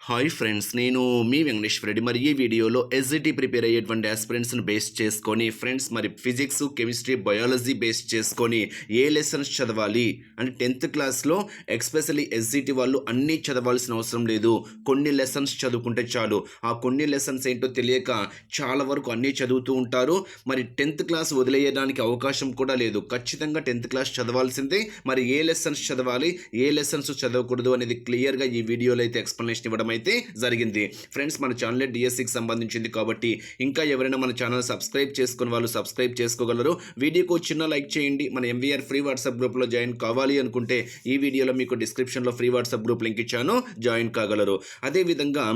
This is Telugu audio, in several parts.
హాయ్ ఫ్రెండ్స్ నేను మీ వెంకటేశ్వర రెడ్డి. మరి ఈ వీడియోలో ఎస్జిటి ప్రిపేర్ అయ్యేటువంటి ఆస్పిరెంట్స్ను బేస్ చేసుకొని ఫ్రెండ్స్ మరి ఫిజిక్స్ కెమిస్ట్రీ బయాలజీ బేస్ చేసుకొని ఏ లెసన్స్ చదవాలి? అంటే టెన్త్ క్లాస్లో ఎక్స్పెషల్లీ ఎస్జిటి వాళ్ళు అన్నీ చదవాల్సిన అవసరం లేదు. కొన్ని లెసన్స్ చదువుకుంటే చాలు. ఆ కొన్ని లెసన్స్ ఏంటో తెలియక చాలా వరకు అన్నీ చదువుతూ ఉంటారు. మరి టెన్త్ క్లాస్ వదిలేయడానికి అవకాశం కూడా లేదు. ఖచ్చితంగా టెన్త్ క్లాస్ చదవాల్సిందే. మరి ఏ లెసన్స్ చదవాలి? ఏ లెసన్స్ చదవకూడదు అనేది క్లియర్గా ఈ వీడియోలో అయితే ఎక్స్ప్లెనేషన్ ఇవ్వడం అయితే జరిగింది. ఫ్రెండ్స్ మన ఛానల్ డిఎస్సికి సంబంధించింది కాబట్టి ఇంకా ఎవరైనా మన ఛానల్ సబ్స్క్రైబ్ చేసుకుని వాళ్ళు సబ్స్క్రైబ్ చేసుకోగలరు. వీడియోకు చిన్న లైక్ చేయండి. మన ఎంవీఆర్ ఫ్రీ వాట్సాప్ గ్రూప్లో జాయిన్ కావాలి అనుకుంటే ఈ వీడియోలో మీకు డిస్క్రిప్షన్లో ఫ్రీ వాట్సాప్ గ్రూప్ లింక్ ఇచ్చాను. జాయిన్ కాగలరు. అదేవిధంగా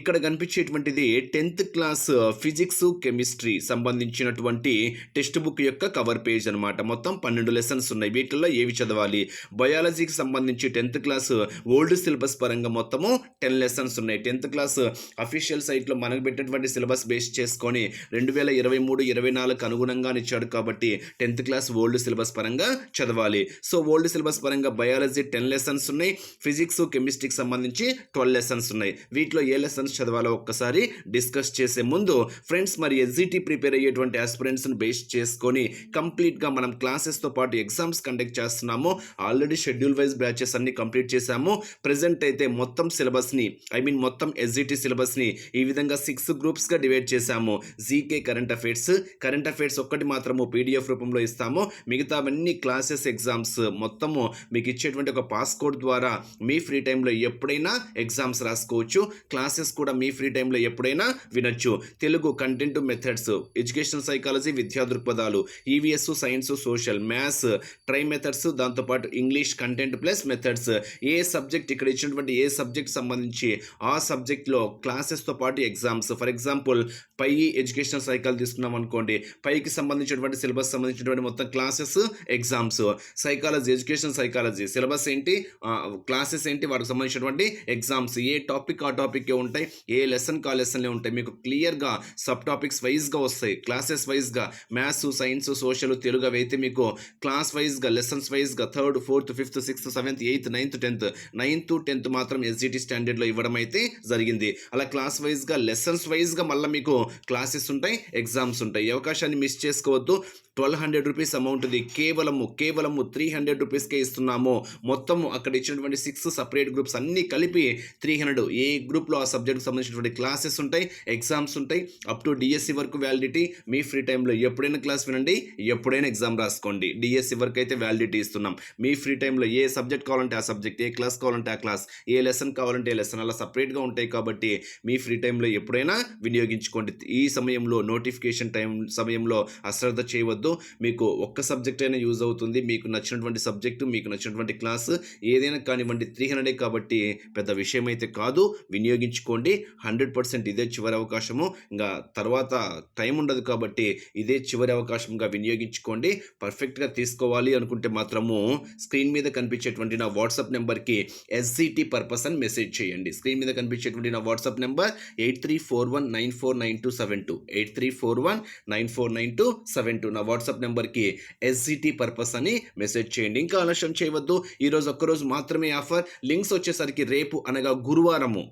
ఇక్కడ కనిపించేటువంటిది టెన్త్ క్లాస్ ఫిజిక్స్ కెమిస్ట్రీ సంబంధించినటువంటి టెక్స్ట్ బుక్ యొక్క కవర్ పేజ్ అనమాట మొత్తం పన్నెండు లెసన్స్ ఉన్నాయి. వీటిల్లో ఏవి చదవాలి? బయాలజీకి సంబంధించి టెన్త్ క్లాస్ ఓల్డ్ సిలబస్ పరంగా మొత్తము టెన్ లెసన్స్ ఉన్నాయి. టెన్త్ క్లాస్ అఫీషియల్ సైట్లో మనకు పెట్టినటువంటి సిలబస్ బేస్ చేసుకొని రెండు వేల ఇరవై మూడు ఇరవై నాలుగు అనుగుణంగా ఇచ్చాడు కాబట్టి టెన్త్ క్లాస్ ఓల్డ్ సిలబస్ పరంగా చదవాలి. సో ఓల్డ్ సిలబస్ పరంగా బయాలజీ టెన్ లెసన్స్ ఉన్నాయి. ఫిజిక్స్ కెమిస్ట్రీకి సంబంధించి ట్వెల్వ్ లెసన్స్ ఉన్నాయి. వీటిలో ఏ లెసన్స్ చదవాలో ఒక్కసారి డిస్కస్ చేసే ముందు ఫ్రెండ్స్ మరి ఎస్జిటి ప్రిపేర్ అయ్యేటువంటి ఆస్పిరెంట్స్ని బేస్ చేసుకొని కంప్లీట్గా మనం క్లాసెస్తో పాటు ఎగ్జామ్స్ కండక్ట్ చేస్తున్నాము. ఆల్రెడీ షెడ్యూల్ వైజ్ బ్యాచెస్ అన్ని కంప్లీట్ చేశాము. ప్రజెంట్ అయితే మొత్తం సిలబస్ని ఐ మీన్ మొత్తం ఎస్జిటి సిలబస్ని ఈ విధంగా సిక్స్ గ్రూప్స్గా డివైడ్ చేశాము. GK current affairs current affairs ఒక్కటి మాత్రము పీడిఎఫ్ రూపంలో ఇస్తాము. మిగతావన్నీ క్లాసెస్ ఎగ్జామ్స్ మొత్తము మీకు ఇచ్చేటువంటి ఒక పాస్ కోడ్ ద్వారా మీ ఫ్రీ టైంలో ఎప్పుడైనా ఎగ్జామ్స్ రాసుకోవచ్చు. క్లాసెస్ కూడా మీ ఫ్రీ టైంలో ఎప్పుడైనా వినొచ్చు. Telugu content methods education psychology విద్యా దృక్పథాలు EVS science social maths try methods దాంతోపాటు ఇంగ్లీష్ కంటెంట్ ప్లస్ మెథడ్స్ ఏ సబ్జెక్ట్ ఇక్కడ ఇచ్చినటువంటి ఏ సబ్జెక్ట్ సంబంధించి ఆ సబ్జెక్ట్లో క్లాసెస్తో పాటు ఎగ్జామ్స్. ఫర్ ఎగ్జాంపుల్ పై ఎడ్యుకేషనల్ సైకాలజీ తీసుకున్నాం అనుకోండి పైకి సంబంధించినటువంటి సిలబస్ సంబంధించినటువంటి మొత్తం classes exams. Psychology education psychology. Syllabus ఏంటి? క్లాసెస్ ఏంటి? వాటికి సంబంధించినటువంటి ఎగ్జామ్స్. ఏ టాపిక్ ఆ టాపిక్ ఉంటాయి? ఏ లెసన్ కా లెసన్లే ఉంటాయి? మీకు క్లియర్గా సబ్ టాపిక్స్ వైజ్గా వస్తాయి. క్లాసెస్ వైజ్గా మ్యాథ్స్ సైన్స్ సోషల్ తెలుగు అవి అయితే మీకు క్లాస్ వైజ్గా లెసన్స్ వైజ్గా third fourth fifth sixth seventh eighth ninth tenth. Ninth tenth మాత్రం ఎస్జిటి స్టాండర్డ్లో ఇవ్వడం అయితే జరిగింది. అలా క్లాస్ వైజ్గా లెసన్స్ వైజ్గా మళ్ళీ మీకు క్లాసెస్ ఉంటాయి ఎగ్జామ్స్ ఉంటాయి. అవకాశాన్ని మిస్ చేసుకోవద్దు. ట్వెల్వ్ హండ్రెడ్ రూపీస్ అమౌంట్ది. కేవలము కేవలము త్రీ హండ్రెడ్ రూపీస్కే ఇస్తున్నాము. మొత్తము అక్కడ ఇచ్చినటువంటి సిక్స్ సపరేట్ గ్రూప్స్ అన్నీ కలిపి త్రీ హండ్రెడ్. ఏ గ్రూప్లో ఆ సబ్జెక్ట్కి సంబంధించినటువంటి క్లాసెస్ ఉంటాయి ఎగ్జామ్స్ ఉంటాయి అప్ టు డిఎస్సి వరకు వ్యాలిడిటీ మీ ఫ్రీ టైంలో ఎప్పుడైనా క్లాస్ వినండి ఎప్పుడైనా ఎగ్జామ్ రాసుకోండి. డిఎస్సి వరకు అయితే వ్యాలిడిటీ ఇస్తున్నాం. మీ ఫ్రీ టైంలో ఏ సబ్జెక్ట్ కావాలంటే ఆ సబ్జెక్ట్ ఏ క్లాస్ కావాలంటే ఆ క్లాస్ ఏ లెసన్ కావాలంటే ఏ లెసన్ అలా సపరేట్గా ఉంటాయి కాబట్టి మీ ఫ్రీ టైంలో ఎప్పుడైనా వినియోగించుకోండి. ఈ సమయంలో నోటిఫికేషన్ టైం సమయంలో అశ్రద్ధ చేయవద్దు. మీకు ఒక్క సబ్జెక్ట్ అయినా యూజ్ అవుతుంది. మీకు నచ్చినటువంటి సబ్జెక్టు మీకు నచ్చినటువంటి క్లాస్ ఏదైనా కానివ్వండి త్రీ హండ్రెడే కాబట్టి పెద్ద విషయం అయితే కాదు. వినియోగించుకోండి. హండ్రెడ్ పర్సెంట్ ఇదే చివరి అవకాశము. ఇంకా తర్వాత టైం ఉండదు కాబట్టి ఇదే చివరి అవకాశంగా వినియోగించుకోండి. పర్ఫెక్ట్గా తీసుకోవాలి అనుకుంటే మాత్రము స్క్రీన్ మీద కనిపించేటువంటి నా వాట్సాప్ నెంబర్కి ఎస్జిటి పర్పస్ అని మెసేజ్ చేయండి. స్క్రీన్ మీద కనిపించేటువంటి నా WhatsApp number eight three four one nine four nine two seven two eight three four one nine four nine two seven two నా వాట్సాప్ నెంబర్కి ఎస్జిటి పర్పస్ అని మెసేజ్ చేయండి. ఇంకా ఆలస్యం చేయవద్దు. ఈరోజు ఒక్కరోజు మాత్రమే ఆఫర్. లింక్స్ వచ్చేసరికి రేపు అనగా గురువారము.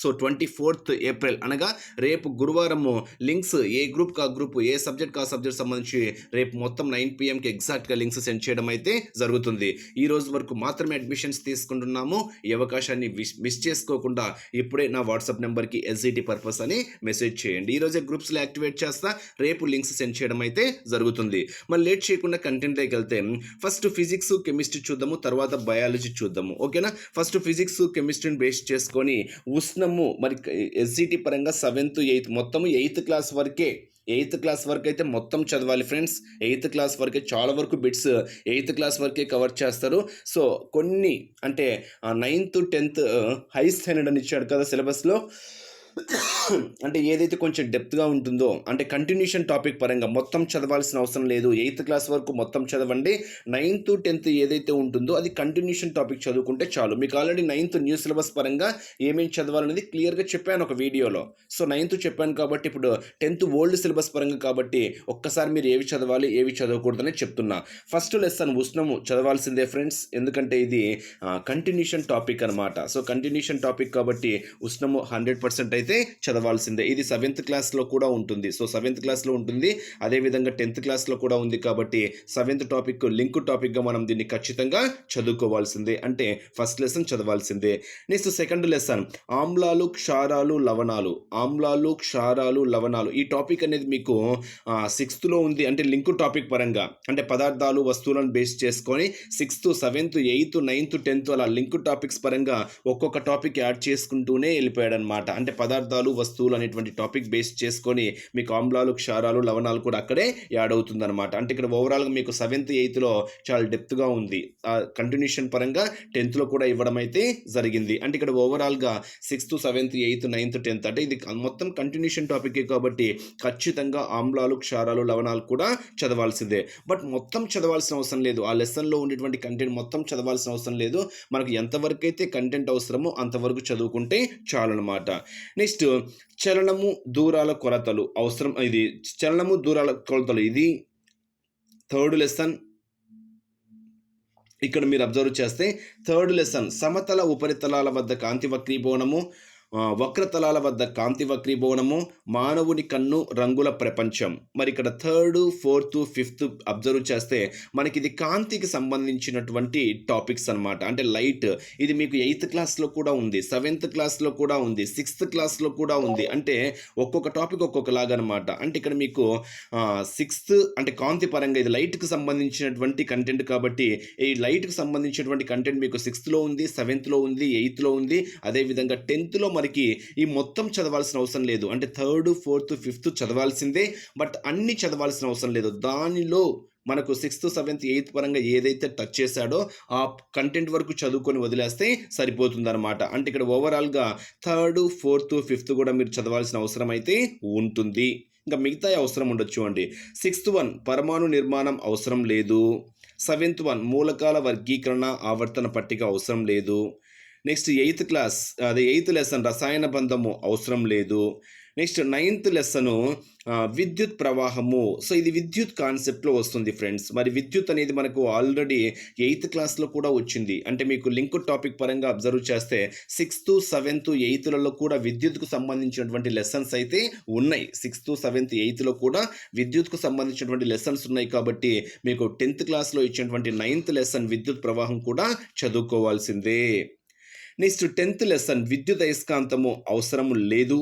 సో ట్వంటీ ఫోర్త్ ఏప్రిల్ అనగా రేపు గురువారము లింక్స్ ఏ గ్రూప్ కా గ్రూప్ ఏ సబ్జెక్ట్ కా సబ్జెక్ట్ సంబంధించి రేపు మొత్తం నైన్ పిఎంకి ఎగ్జాక్ట్గా లింక్స్ సెండ్ చేయడం అయితే జరుగుతుంది. ఈ రోజు వరకు మాత్రమే అడ్మిషన్స్ తీసుకుంటున్నాము. ఈ అవకాశాన్ని మిస్ మిస్ చేసుకోకుండా ఇప్పుడే నా వాట్సాప్ నెంబర్కి ఎస్జిటి పర్పస్ అని మెసేజ్ చేయండి. ఈరోజే గ్రూప్స్లో యాక్టివేట్ చేస్తా రేపు లింక్స్ సెండ్ చేయడం అయితే జరుగుతుంది. మరి లేట్ చేయకుండా కంటెంట్లోకి వెళ్తే ఫస్ట్ ఫిజిక్స్ కెమిస్ట్రీ చూద్దాము తర్వాత బయాలజీ చూద్దాము. ఓకేనా? ఫస్ట్ ఫిజిక్స్ కెమిస్ట్రీని బేస్ చేసుకొని ఉష్ణ మొత్తము మరి ఎస్సీటీ పరంగా సెవెంత్ ఎయిత్ మొత్తము ఎయిత్ క్లాస్ వరకే ఎయిత్ క్లాస్ వరకు అయితే మొత్తం చదవాలి ఫ్రెండ్స్ ఎయిత్ క్లాస్ వరకే చాలా వరకు బిట్స్ ఎయిత్ క్లాస్ వరకే కవర్ చేస్తారు. సో కొన్ని అంటే నైన్త్ టెన్త్ హై స్టాండర్డ్ అని ఇచ్చాడు కదా సిలబస్లో అంటే ఏదైతే కొంచెం డెప్త్గా ఉంటుందో అంటే కంటిన్యూషన్ టాపిక్ పరంగా మొత్తం చదవాల్సిన అవసరం లేదు. ఎయిత్ క్లాస్ వరకు మొత్తం చదవండి. నైన్త్ టెన్త్ ఏదైతే ఉంటుందో అది కంటిన్యూషన్ టాపిక్ చదువుకుంటే చాలు. మీకు ఆల్రెడీ నైన్త్ న్యూ సిలబస్ పరంగా ఏమేమి చదవాలనేది క్లియర్గా చెప్పాను ఒక వీడియోలో. సో నైన్త్ చెప్పాను కాబట్టి ఇప్పుడు టెన్త్ ఓల్డ్ సిలబస్ పరంగా కాబట్టి ఒక్కసారి మీరు ఏవి చదవాలి ఏవి చదవకూడదని చెప్తున్నా. ఫస్ట్ లెసన్ ఉష్ణము చదవాల్సిందే ఫ్రెండ్స్ ఎందుకంటే ఇది కంటిన్యూషన్ టాపిక్ అనమాట సో కంటిన్యూషన్ టాపిక్ కాబట్టి ఉష్ణము హండ్రెడ్ పర్సెంట్ అయితే చదవాల్సిందే. ఇది సెవెంత్ క్లాస్లో కూడా ఉంటుంది. సో సెవెంత్ క్లాస్లో ఉంటుంది. అదేవిధంగా టెన్త్ క్లాస్లో కూడా ఉంది కాబట్టి సెవెంత్ టాపిక్ లింక్ టాపిక్గా మనం దీన్ని ఖచ్చితంగా చదువుకోవాల్సిందే. అంటే ఫస్ట్ లెసన్ చదవాల్సిందే. నెక్స్ట్ సెకండ్ లెసన్ ఆమ్లాలు క్షారాలు లవణాలు. ఆమ్లాలు క్షారాలు లవణాలు. ఈ టాపిక్ అనేది మీకు సిక్స్త్లో ఉంది అంటే లింక్ టాపిక్ పరంగా. అంటే పదార్థాలు వస్తువులను బేస్ చేసుకొని sixth seventh eighth ninth tenth అలా లింక్ టాపిక్స్ పరంగా ఒక్కొక్క టాపిక్ యాడ్ చేసుకుంటూనే వెళ్ళిపోయాడు అనమాట అంటే పదార్థాలు వస్తువులు అనేటువంటి టాపిక్ బేస్ చేసుకొని మీకు ఆమ్లాలు క్షారాలు లవణాలు కూడా అక్కడే యాడ్ అవుతుంది అనమాట అంటే ఇక్కడ ఓవరాల్గా మీకు సెవెంత్ ఎయిత్లో చాలా డెప్త్గా ఉంది. కంటిన్యూషన్ పరంగా టెన్త్లో కూడా ఇవ్వడం అయితే జరిగింది. అంటే ఇక్కడ ఓవరాల్గా sixth seventh eighth ninth tenth అంటే ఇది మొత్తం కంటిన్యూషన్ టాపికే కాబట్టి ఖచ్చితంగా ఆమ్లాలు క్షారాలు లవణాలు కూడా చదవాల్సిందే. బట్ మొత్తం చదవాల్సిన అవసరం లేదు. ఆ లెసన్లో ఉండేటువంటి కంటెంట్ మొత్తం చదవాల్సిన అవసరం లేదు. మనకు ఎంతవరకు అయితే కంటెంట్ అవసరమో అంతవరకు చదువుకుంటే చాలన్నమాట. నెక్స్ట్ చలనము దూరాల కొలతలు. అవసరం ఇది చలనము దూరాల కొలతలు. ఇది థర్డ్ లెసన్. ఇక్కడ మీరు అబ్జర్వ్ చేస్తే థర్డ్ లెసన్ సమతల ఉపరితలాల వద్ద కాంతి వక్రీభవనము వక్రతలాల వద్ద కాంతి వక్రీభవనము మానవుని కన్ను రంగుల ప్రపంచం. మరి ఇక్కడ థర్డ్ ఫోర్త్ ఫిఫ్త్ అబ్జర్వ్ చేస్తే మనకి ఇది కాంతికి సంబంధించినటువంటి టాపిక్స్ అనమాట అంటే లైట్ ఇది మీకు ఎయిత్ క్లాస్లో కూడా ఉంది సెవెంత్ క్లాస్లో కూడా ఉంది సిక్స్త్ క్లాస్లో కూడా ఉంది. అంటే ఒక్కొక్క టాపిక్ ఒక్కొక్కలాగా అనమాట అంటే ఇక్కడ మీకు సిక్స్త్ అంటే కాంతి పరంగా ఇది లైట్కి సంబంధించినటువంటి కంటెంట్ కాబట్టి ఈ లైట్కి సంబంధించినటువంటి కంటెంట్ మీకు సిక్స్త్లో ఉంది సెవెంత్లో ఉంది ఎయిత్లో ఉంది. అదేవిధంగా టెన్త్లో మనకి ఈ మొత్తం చదవాల్సిన అవసరం లేదు. అంటే థర్డ్ ఫోర్త్ ఫిఫ్త్ చదవాల్సిందే. బట్ అన్ని చదవాల్సిన అవసరం లేదు. దానిలో మనకు సిక్స్త్ సెవెంత్ ఎయిత్ పరంగా ఏదైతే టచ్ చేశాడో ఆ కంటెంట్ వరకు చదువుకొని వదిలేస్తే సరిపోతుంది అనమాట అంటే ఇక్కడ ఓవరాల్గా థర్డ్ ఫోర్త్ ఫిఫ్త్ కూడా మీరు చదవాల్సిన అవసరం అయితే ఉంటుంది. ఇంకా మిగతా అవసరం ఉండొచ్చు అండి. సిక్స్త్ వన్ పరమాణు నిర్మాణం అవసరం లేదు. సెవెంత్ వన్ మూలకాల వర్గీకరణ ఆవర్తన పట్టిక అవసరం లేదు. నెక్స్ట్ ఎయిత్ క్లాస్ అదే ఎయిత్ లెసన్ రసాయన బంధము అవసరం లేదు. నెక్స్ట్ నైన్త్ లెసను విద్యుత్ ప్రవాహము. సో ఇది విద్యుత్ కాన్సెప్ట్లో వస్తుంది ఫ్రెండ్స్ మరి విద్యుత్ అనేది మనకు ఆల్రెడీ ఎయిత్ క్లాస్లో కూడా వచ్చింది. అంటే మీకు లింక్ టాపిక్ పరంగా అబ్జర్వ్ చేస్తే సిక్స్త్ సెవెంత్ ఎయిత్లలో కూడా విద్యుత్కు సంబంధించినటువంటి లెసన్స్ అయితే ఉన్నాయి. సిక్స్త్ సెవెంత్ ఎయిత్లో కూడా విద్యుత్కు సంబంధించినటువంటి లెసన్స్ ఉన్నాయి కాబట్టి మీకు టెన్త్ క్లాస్లో ఇచ్చినటువంటి నైన్త్ లెసన్ విద్యుత్ ప్రవాహం కూడా చదువుకోవాల్సిందే. నెక్స్ట్ టెన్త్ లెసన్ విద్యుత్ అయస్కాంతము అవసరము లేదు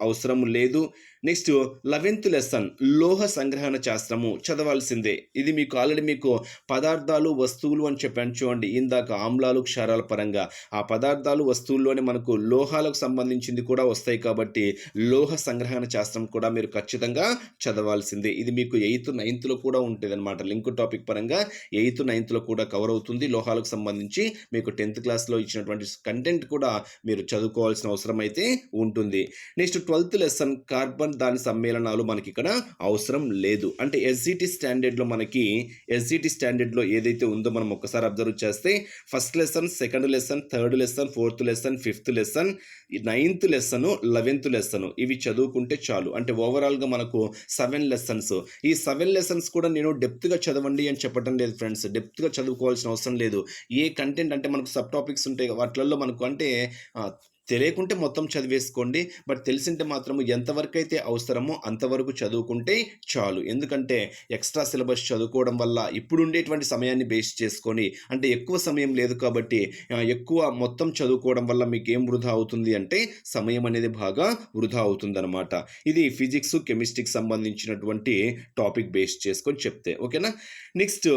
అవసరము లేదు. నెక్స్ట్ లెవెన్త్ లెసన్ లోహ సంగ్రహణ శాస్త్రము. చదవాల్సిందే. ఇది మీకు ఆల్రెడీ మీకు పదార్థాలు వస్తువులు అని చెప్పాను చూడండి. ఇందాక ఆమ్లాలు క్షారాల పరంగా. ఆ పదార్థాలు వస్తువుల్లోనే మనకు లోహాలకు సంబంధించింది కూడా వస్తాయి కాబట్టి లోహ సంగ్రహణ శాస్త్రం కూడా మీరు ఖచ్చితంగా చదవాల్సిందే. ఇది మీకు ఎయిత్ నైన్త్లో కూడా ఉంటుంది అనమాట లింక్ టాపిక్ పరంగా ఎయిత్ నైన్త్లో కూడా కవర్ అవుతుంది. లోహాలకు సంబంధించి మీకు టెన్త్ క్లాస్లో ఇచ్చినటువంటి కంటెంట్ కూడా మీరు చదువుకోవాల్సిన అవసరం అయితే ఉంటుంది. నెక్స్ట్ ట్వెల్త్ లెసన్ కార్బన్ దాని సమ్మేళనాలు మనకి ఇక్కడ అవసరం లేదు. అంటే ఎస్జిటి స్టాండర్డ్లో మనకి ఎస్జిటి స్టాండర్డ్లో ఏదైతే ఉందో మనం ఒక్కసారి అబ్జర్వ్ చేస్తే first lesson second lesson third lesson fourth lesson fifth lesson ninth lesson eleventh lesson ఇవి చదువుకుంటే చాలు. అంటే ఓవరాల్గా మనకు సెవెన్ లెసన్స్ ఈ సెవెన్ లెసన్స్ కూడా నేను డెప్త్గా చదవండి అని చెప్పడం లేదు ఫ్రెండ్స్ డెప్త్గా చదువుకోవాల్సిన అవసరం లేదు. ఏ కంటెంట్ అంటే మనకు సబ్ టాపిక్స్ ఉంటాయి వాటిల్లో మనకు అంటే తెలియకుంటే మొత్తం చదివేసుకోండి. బట్ తెలిసింటే మాత్రం ఎంతవరకు అయితే అవసరమో అంతవరకు చదువుకుంటే చాలు. ఎందుకంటే ఎక్స్ట్రా సిలబస్ చదువుకోవడం వల్ల ఇప్పుడు ఉండేటువంటి సమయాన్ని బేస్ చేసుకొని అంటే ఎక్కువ సమయం లేదు కాబట్టి ఎక్కువ మొత్తం చదువుకోవడం వల్ల మీకు ఏం వృధా అవుతుంది అంటే సమయం అనేది బాగా వృధా అవుతుందన్నమాట. ఇది ఫిజిక్స్ కెమిస్ట్రీకి సంబంధించినటువంటి టాపిక్ బేస్ చేసుకొని చెప్తే. ఓకేనా? నెక్స్ట్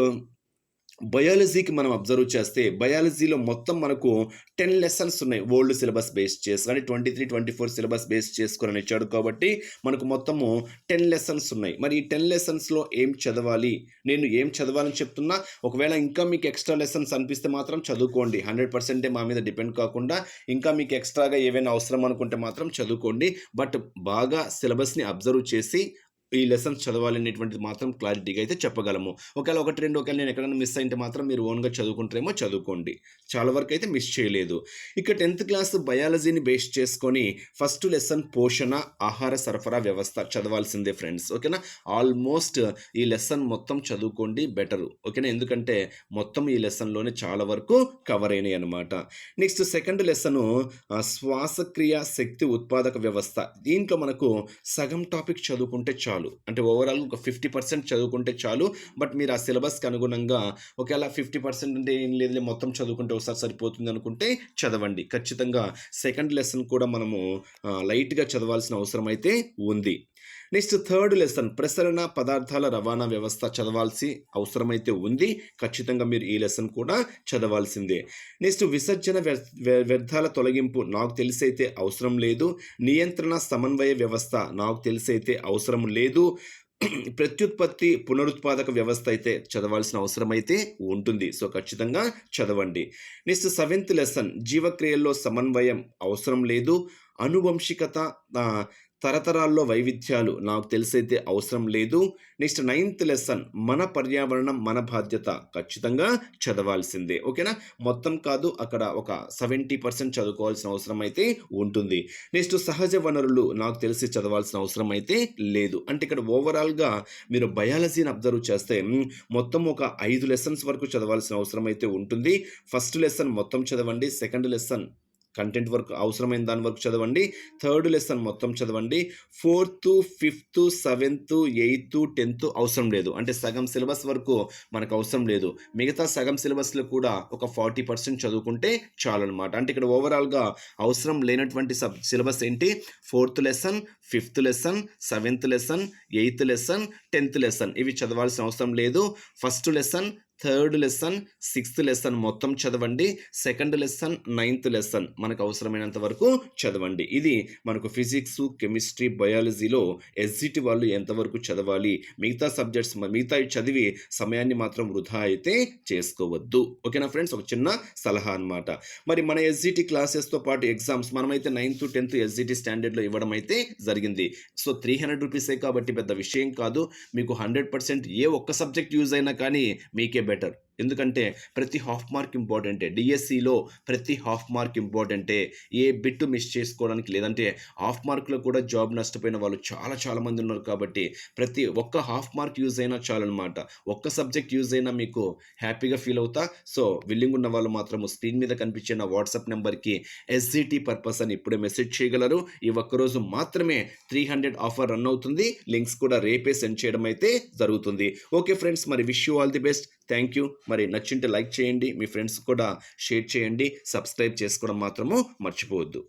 బయాలజీకి మనం అబ్జర్వ్ చేస్తే బయాలజీలో మొత్తం మనకు టెన్ లెసన్స్ ఉన్నాయి. ఓల్డ్ సిలబస్ బేస్ చేసుకొని twenty three twenty four syllabus base చేసుకొని ఇచ్చాడు కాబట్టి మనకు మొత్తము టెన్ లెసన్స్ ఉన్నాయి. మరి ఈ టెన్ లెసన్స్లో ఏం చదవాలి? నేను ఏం చదవాలని చెప్తున్నా? ఒకవేళ ఇంకా మీకు ఎక్స్ట్రా లెసన్స్ అనిపిస్తే మాత్రం చదువుకోండి. హండ్రెడ్ పర్సెంటే మా మీద డిపెండ్ కాకుండా ఇంకా మీకు ఎక్స్ట్రాగా ఏవైనా అవసరం అనుకుంటే మాత్రం చదువుకోండి. బట్ బాగా సిలబస్ని అబ్జర్వ్ చేసి ఈ లెసన్స్ చదవాలనేటువంటిది మాత్రం క్లారిటీగా అయితే చెప్పగలము. ఒకవేళ ఒకటి రెండు ఒకవేళ నేను ఎక్కడైనా మిస్ అయితే మాత్రం మీరు ఓన్గా చదువుకుంటారేమో చదువుకోండి. చాలా వరకు అయితే మిస్ చేయలేదు. ఇక టెన్త్ క్లాస్ బయాలజీని బేస్ చేసుకొని ఫస్ట్ లెసన్ పోషణ ఆహార సరఫరా వ్యవస్థ చదవాల్సిందే ఫ్రెండ్స్. ఓకేనా? ఆల్మోస్ట్ ఈ లెసన్ మొత్తం చదువుకోండి బెటరు. ఓకేనా? ఎందుకంటే మొత్తం ఈ లెసన్లోనే చాలా వరకు కవర్ అయినాయి అనమాట నెక్స్ట్ సెకండ్ లెసను శ్వాసక్రియ శక్తి ఉత్పాదక వ్యవస్థ. దీంట్లో మనకు సగం టాపిక్ చదువుకుంటే చాలు. అంటే ఓవరాల్ ఒక ఫిఫ్టీ పర్సెంట్ చదువుకుంటే చాలు. బట్ మీరు ఆ సిలబస్కి అనుగుణంగా ఒకవేళ ఫిఫ్టీ పర్సెంట్ అంటే ఏం లేదు మొత్తం చదువుకుంటే ఒకసారి సరిపోతుంది అనుకుంటే చదవండి. ఖచ్చితంగా సెకండ్ లెసన్ కూడా మనము లైట్గా చదవాల్సిన అవసరం అయితే ఉంది. నెక్స్ట్ థర్డ్ లెసన్ ప్రసరణ పదార్థాల రవాణా వ్యవస్థ చదవాల్సి అవసరమైతే ఉంది. ఖచ్చితంగా మీరు ఈ లెసన్ కూడా చదవాల్సిందే. నెక్స్ట్ విసర్జన వ్య- వ్యర్థాల తొలగింపు నాకు తెలిసైతే అవసరం లేదు. నియంత్రణ సమన్వయ వ్యవస్థ నాకు తెలిసైతే అవసరం లేదు. ప్రత్యుత్పత్తి పునరుత్పాదక వ్యవస్థ అయితే చదవాల్సిన అవసరం అయితే ఉంటుంది. సో ఖచ్చితంగా చదవండి. నెక్స్ట్ సెవెంత్ లెసన్ జీవక్రియల్లో సమన్వయం అవసరం లేదు. అనువంశికత తరతరాల్లో వైవిధ్యాలు నాకు తెలిసైతే అవసరం లేదు. నెక్స్ట్ నైన్త్ లెసన్ మన పర్యావరణం మన బాధ్యత. ఖచ్చితంగా చదవాల్సిందే. ఓకేనా? మొత్తం కాదు అక్కడ ఒక సెవెంటీ పర్సెంట్ చదువుకోవాల్సిన అవసరం అయితే ఉంటుంది. నెక్స్ట్ సహజ వనరులు నాకు తెలిసి చదవాల్సిన అవసరం అయితే లేదు. అంటే ఇక్కడ ఓవరాల్గా మీరు బయాలజీని అబ్జర్వ్ చేస్తే మొత్తం ఒక ఐదు లెసన్స్ వరకు చదవాల్సిన అవసరం అయితే ఉంటుంది. ఫస్ట్ లెసన్ మొత్తం చదవండి. సెకండ్ లెసన్ కంటెంట్ వర్క్ అవసరమైన దాని వరకు చదవండి. థర్డ్ లెసన్ మొత్తం చదవండి. Fourth fifth seventh eighth tenth అవసరం లేదు. అంటే సగం సిలబస్ వరకు మనకు అవసరం లేదు. మిగతా సగం సిలబస్లో కూడా ఒక ఫార్టీ పర్సెంట్ చదువుకుంటే చాలు అనమాట అంటే ఇక్కడ ఓవరాల్గా అవసరం లేనటువంటి సబ్ సిలబస్ ఏంటి? Fourth lesson fifth lesson seventh lesson eighth lesson tenth lesson. ఇవి చదవాల్సిన అవసరం లేదు. First lesson third lesson sixth lesson మొత్తం చదవండి. సెకండ్ లెసన్ నైన్త్ లెసన్ మనకు అవసరమైనంత వరకు చదవండి. ఇది మనకు ఫిజిక్స్ కెమిస్ట్రీ బయాలజీలో ఎస్జిటి వాళ్ళు ఎంతవరకు చదవాలి? మిగతా సబ్జెక్ట్స్ మిగతా చదివి సమయాన్ని మాత్రం వృధా అయితే చేసుకోవద్దు. ఓకేనా ఫ్రెండ్స్? ఒక చిన్న సలహా అనమాట మరి మన ఎస్జిటి క్లాసెస్తో పాటు ఎగ్జామ్స్ మనమైతే నైన్త్ టెన్త్ ఎస్జిటి స్టాండర్డ్లో ఇవ్వడం అయితే జరిగింది. సో త్రీ హండ్రెడ్ రూపీసే కాబట్టి పెద్ద విషయం కాదు. మీకు హండ్రెడ్ పర్సెంట్ ఏ ఒక్క సబ్జెక్ట్ యూజ్ అయినా కానీ మీకే బెటర్ ఎందుకంటే ప్రతి హాఫ్ మార్క్ ఇంపార్టెంటే డిఎస్సిలో ప్రతి హాఫ్ మార్క్ ఇంపార్టెంటే ఏ. బిట్ మిస్ చేసుకోవడానికి లేదంటే హాఫ్ మార్క్లో కూడా జాబ్ నష్టపోయిన వాళ్ళు చాలా చాలా మంది ఉన్నారు కాబట్టి ప్రతి ఒక్క హాఫ్ మార్క్ యూజ్ అయినా చాలన్నమాట. ఒక్క సబ్జెక్ట్ యూజ్ అయినా మీకు హ్యాపీగా ఫీల్ అవుతా. సో విల్లింగ్ ఉన్న వాళ్ళు మాత్రం స్క్రీన్ మీద కనిపించే నా వాట్సాప్ నెంబర్కి ఎస్జిటి పర్పస్ అని ఇప్పుడే మెసేజ్ చేయగలరు. ఈ ఒక్కరోజు మాత్రమే త్రీ హండ్రెడ్ ఆఫర్ రన్ అవుతుంది. లింక్స్ కూడా రేపే సెండ్ చేయడం అయితే జరుగుతుంది. ఓకే ఫ్రెండ్స్ మరి wish you all the best thank you మరి నచ్చింటే లైక్ చేయండి మీ ఫ్రెండ్స్ కూడా షేర్ చేయండి సబ్స్క్రైబ్ చేసుకోవడం మాత్రము మర్చిపోవద్దు.